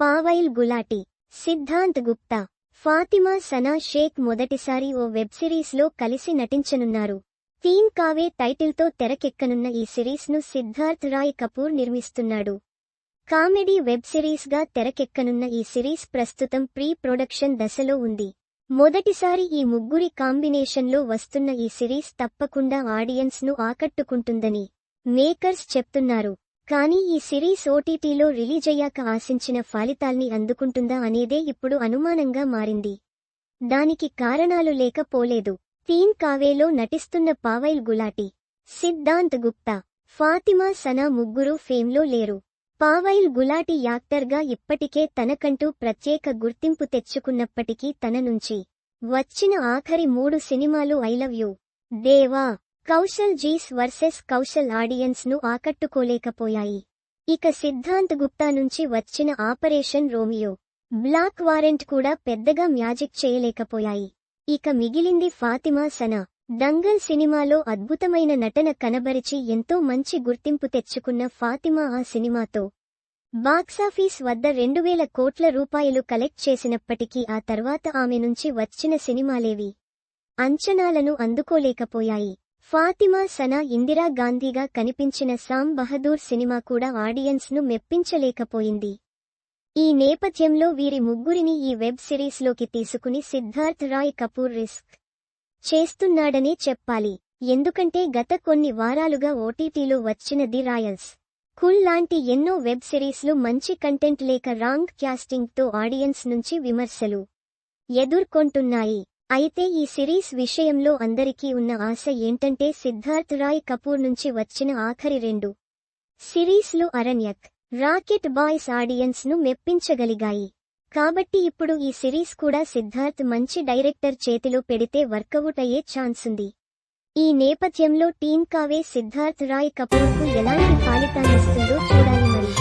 పావైల్ గులాటి సిద్ధాంత్ గుప్తా ఫాతిమా సనా షేక్ మొదటిసారి ఓ వెబ్ సిరీస్లో కలిసి నటించనున్నారు. థీమ్ కావే టైటిల్తో తెరకెక్కనున్న ఈ సిరీస్ను సిద్ధార్థ్ రాయ్ కపూర్ నిర్మిస్తున్నాడు. కామెడీ వెబ్ సిరీస్గా తెరకెక్కనున్న ఈ సిరీస్ ప్రస్తుతం ప్రీ ప్రొడక్షన్ దశలో ఉంది. మొదటిసారి ఈ ముగ్గురి కాంబినేషన్లో వస్తున్న ఈ సిరీస్ తప్పకుండా ఆడియన్స్ను ఆకట్టుకుంటుందని మేకర్స్ చెప్తున్నారు. కానీ ఈ సిరీస్ ఓటీటీలో రిలీజయ్యాక ఆశించిన ఫలితాల్ని అందుకుంటుందా అనేదే ఇప్పుడు అనుమానంగా మారింది. దానికి కారణాలు లేకపోలేదు. తీన్ కావేలో నటిస్తున్న పావైల్ గులాటి సిద్ధాంత్ గుప్తా ఫాతిమా సనా ముగ్గురు ఫేమ్లో లేరు. పావైల్ గులాటి యాక్టర్గా ఇప్పటికే తనకంటూ ప్రత్యేక గుర్తింపు తెచ్చుకున్నప్పటికీ తన నుంచి వచ్చిన ఆఖరి మూడు సినిమాలు I love you Deva Kaushaljis versus Kaushal ఆడియన్స్ను ఆకట్టుకోలేకపోయాయి. ఇక సిద్ధాంత్ గుప్తా నుంచి వచ్చిన ఆపరేషన్ రోమియో. బ్లాక్ వారెంట్ కూడా పెద్దగా మ్యాజిక్ చేయలేకపోయాయి. ఇక మిగిలింది ఫాతిమా సనా. దంగల్ సినిమాలో అద్భుతమైన నటన కనబరిచి ఎంతో మంచి గుర్తింపు తెచ్చుకున్న ఫాతిమా ఆ సినిమాతో. బాక్సాఫీస్ వద్ద రెండు వేల కోట్ల రూపాయలు కలెక్ట్ చేసినప్పటికీ ఆ తర్వాత ఆమె నుంచి వచ్చిన సినిమాలేవి. అంచనాలను అందుకోలేకపోయాయి. ఫాతిమా సనా ఇందిరా గాంధీగా కనిపించిన సామ్ బహదూర్ సినిమా కూడా ఆడియన్స్ను మెప్పించలేకపోయింది. ఈ నేపథ్యంలో వీరి ముగ్గురిని ఈ వెబ్ సిరీస్లోకి తీసుకుని సిద్ధార్థ్ రాయ్ కపూర్ రిస్క్ చేస్తున్నాడనే చెప్పాలి. ఎందుకంటే గత కొన్ని వారాలుగా ఓటీటీలో వచ్చిన ది రాయల్స్ కుల్ లాంటి ఎన్నో వెబ్ సిరీస్లు మంచి కంటెంట్ లేక రాంగ్ క్యాస్టింగ్తో ఆడియన్స్ నుంచి విమర్శలు ఎదుర్కొంటున్నాయి. అయితే ఈ సిరీస్ విషయంలో అందరికీ ఉన్న ఆశ ఏంటంటే సిద్ధార్థ్ రాయ్ కపూర్ నుంచి వచ్చిన ఆఖరి రెండు. సిరీస్లు అరణ్యక్ రాకెట్ బాయ్స్ ఆడియన్స్ను మెప్పించగలిగాయి. కాబట్టి ఇప్పుడు ఈ సిరీస్ కూడా సిద్ధార్థ్ మంచి డైరెక్టర్ చేతిలో పెడితే వర్కౌట్ అయ్యే ఛాన్స్ ఉంది. ఈ నేపథ్యంలో టీమ్ కావే సిద్ధార్థ్ రాయ్ కపూర్కు ఎలాంటి ఫలితాన్నిస్తుందో చూడాలి మరి.